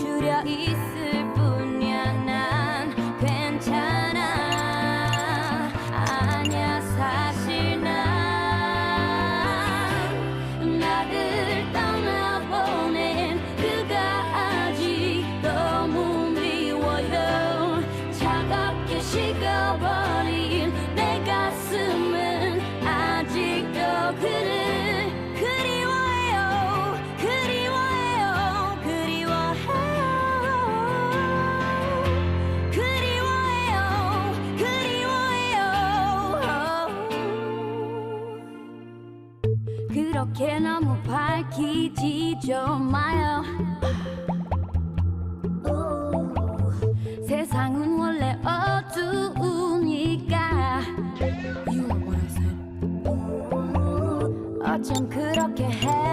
주려 있을 뿐이야. 난 괜찮아. 아니야 사실 나를 떠나보낸 그가 아직 너무 미워요. 차갑게 식어버 밝히지 좀 마요. 세상은 원래 어두우니까. You know what I said 어쩜 그렇게 해